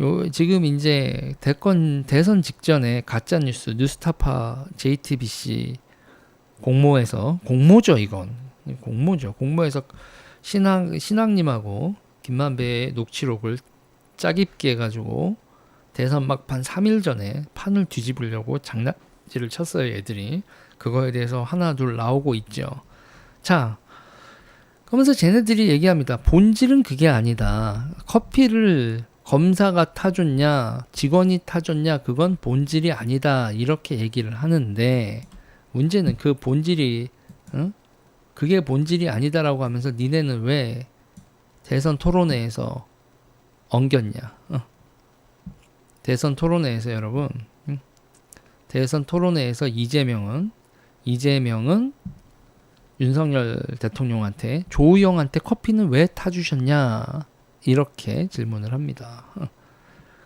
요 지금 이제 대권 대선 직전에 가짜 뉴스 뉴스타파 JTBC 공모에서 공모죠 이건. 공모죠. 공모에서 신앙 신앙님하고 김만배의 녹취록을 짜깁기 해가지고 대선 막판 3일 전에 판을 뒤집으려고 장난질을 쳤어요 애들이. 그거에 대해서 하나 둘 나오고 있죠. 자 그러면서 쟤네들이 얘기합니다. 본질은 그게 아니다. 커피를 검사가 타줬냐 직원이 타줬냐 그건 본질이 아니다 이렇게 얘기를 하는데 문제는 그 본질이 응? 그게 본질이 아니다라고 하면서 니네는 왜 대선 토론회에서 엉겼냐 어. 대선 토론회에서 여러분 응? 대선 토론회에서 이재명은 이재명은 윤석열 대통령한테 조우영한테 커피는 왜 타주셨냐 이렇게 질문을 합니다.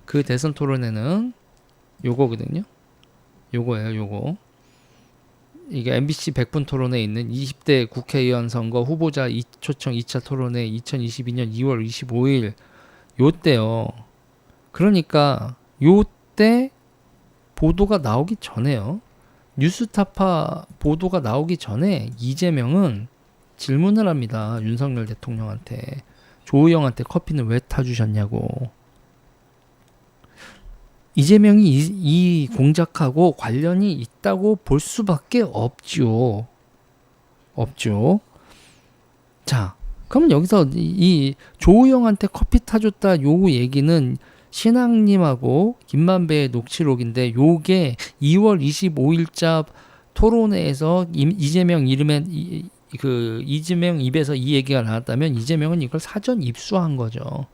그 대선 토론회는 요거거든요. 요거예요, 요거. 이게 MBC 100분 토론회에 있는 20대 국회의원 선거 후보자 이- 초청 2차 토론회 2022년 2월 25일 요때요. 그러니까 요때 보도가 나오기 전에요. 뉴스타파 보도가 나오기 전에 이재명은 질문을 합니다. 윤석열 대통령한테. 조우영한테 커피는 왜 타주셨냐고. 이재명이 이, 이 공작하고 관련이 있다고 볼 수밖에 없죠. 없죠. 자, 그럼 여기서 이, 이 조우영한테 커피 타줬다 요 얘기는 신앙님하고 김만배의 녹취록인데 요게 2월 25일자 토론회에서 임- 이재명 이름에 이, 그 이재명 입에서 이 얘기가 나왔다면 이재명은 이걸 사전 입수한 거죠.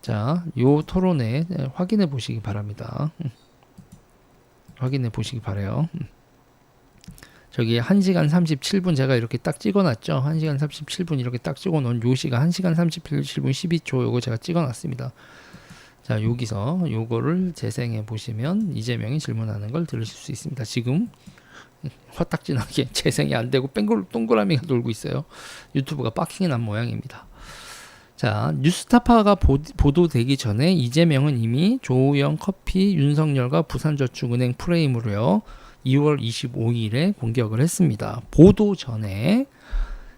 자, 요 토론회 확인해 보시기 바랍니다. 음. 확인해 보시기 바래요. 음. 저기 1시간 37분 제가 이렇게 딱 찍어놨죠. 1시간 37분 이렇게 딱 찍어놓은 요 시간 1시간 37분 12초 요거 제가 찍어놨습니다. 자 여기서 요거를 재생해 보시면 이재명이 질문하는 걸 들으실 수 있습니다. 지금 화딱지나게 재생이 안 되고 뺑글 동그라미가 돌고 있어요. 유튜브가 빠킹이 난 모양입니다. 자 뉴스타파가 보, 보도되기 전에 이재명은 이미 조우영 커피 윤석열과 부산저축은행 프레임으로요 2월 25일에 공격을 했습니다. 보도 전에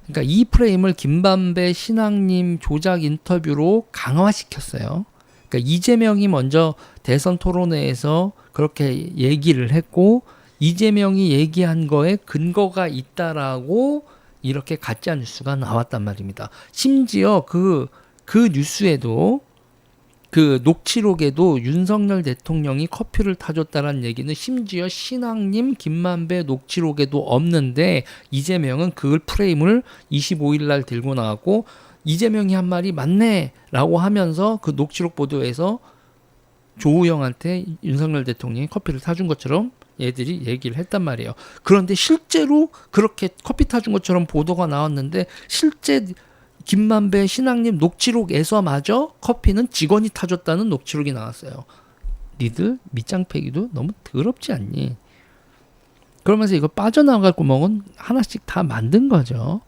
그러니까 이 프레임을 김반배 신앙님 조작 인터뷰로 강화시켰어요. 그러니까 이재명이 먼저 대선 토론회에서 그렇게 얘기를 했고 이재명이 얘기한 거에 근거가 있다라고 이렇게 가짜 뉴스가 나왔단 말입니다. 심지어 그, 그 뉴스에도 그 녹취록에도 윤석열 대통령이 커피를 타줬다는 얘기는 심지어 신앙님 김만배 녹취록에도 없는데 이재명은 그걸 프레임을 25일 날 들고 나왔고 이재명이 한 말이 맞네라고 하면서 그 녹취록 보도에서 조우영한테 윤석열 대통령이 커피를 타준 것처럼 얘들이 얘기를 했단 말이에요. 그런데 실제로 그렇게 커피 타준 것처럼 보도가 나왔는데 실제 김만배 신앙님 녹취록에서마저 커피는 직원이 타줬다는 녹취록이 나왔어요. 니들 밑장 패기도 너무 더럽지 않니? 그러면서 이거 빠져나갈 구멍은 하나씩 다 만든 거죠.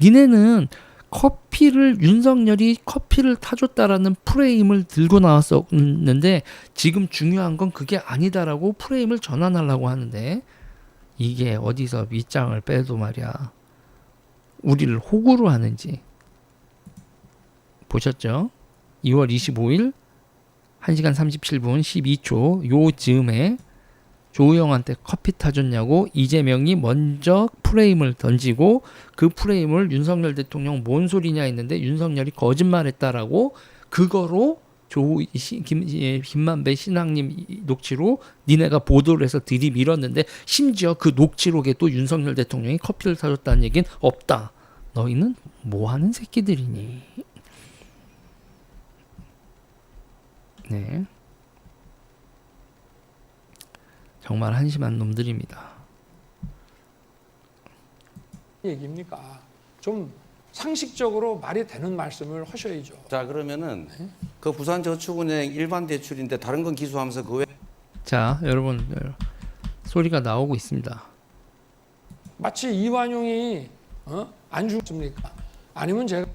니네는 커피를 윤석열이 커피를 타줬다라는 프레임을 들고 나왔었는데 지금 중요한 건 그게 아니다라고 프레임을 전환하려고 하는데 이게 어디서 밑장을 빼도 말이야 우리를 호구로 하는지 보셨죠? 2월 25일 1시간 37분 12초 요 즈음에 조우영한테 커피 타줬냐고 이재명이 먼저 프레임을 던지고 그 프레임을 윤석열 대통령 뭔 소리냐 했는데 윤석열이 거짓말했다라고 그거로 조 시- 김, 예, 김만배 신앙님 이- 녹취로 니네가 보도를 해서 들이밀었는데 심지어 그 녹취록에 또 윤석열 대통령이 커피를 사줬다는 얘기는 없다. 너희는 뭐 하는 새끼들이니? 네. 정말 한심한 놈들입니다. 얘기입니까? 좀 상식적으로 말이 되는 말씀을 하셔야죠. 자 그러면은 그 부산 저축은행 일반 대출인데 다른 건 기소하면서 그 외 자, 여러분 소리가 나오고 있습니다. 마치 이완용이 어? 안 죽습니까? 아니면 제가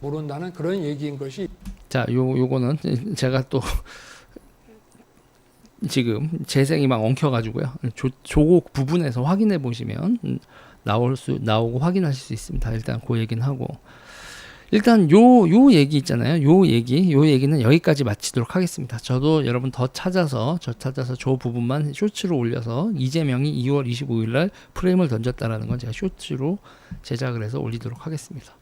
모른다는 그런 얘기인 것이 자, 요 요거는 제가 또 지금 재생이 막 엉켜가지고요. 조, 조곡 부분에서 확인해 보시면 음, 나올 수 나오고 확인하실 수 있습니다. 일단 그 얘기는 하고 일단 요 요 얘기 있잖아요. 요 얘기 요 얘기는 여기까지 마치도록 하겠습니다. 저도 여러분 더 찾아서 저 찾아서 저 부분만 쇼츠로 올려서 이재명이 2월 25일 날 프레임을 던졌다라는 건 제가 쇼츠로 제작을 해서 올리도록 하겠습니다.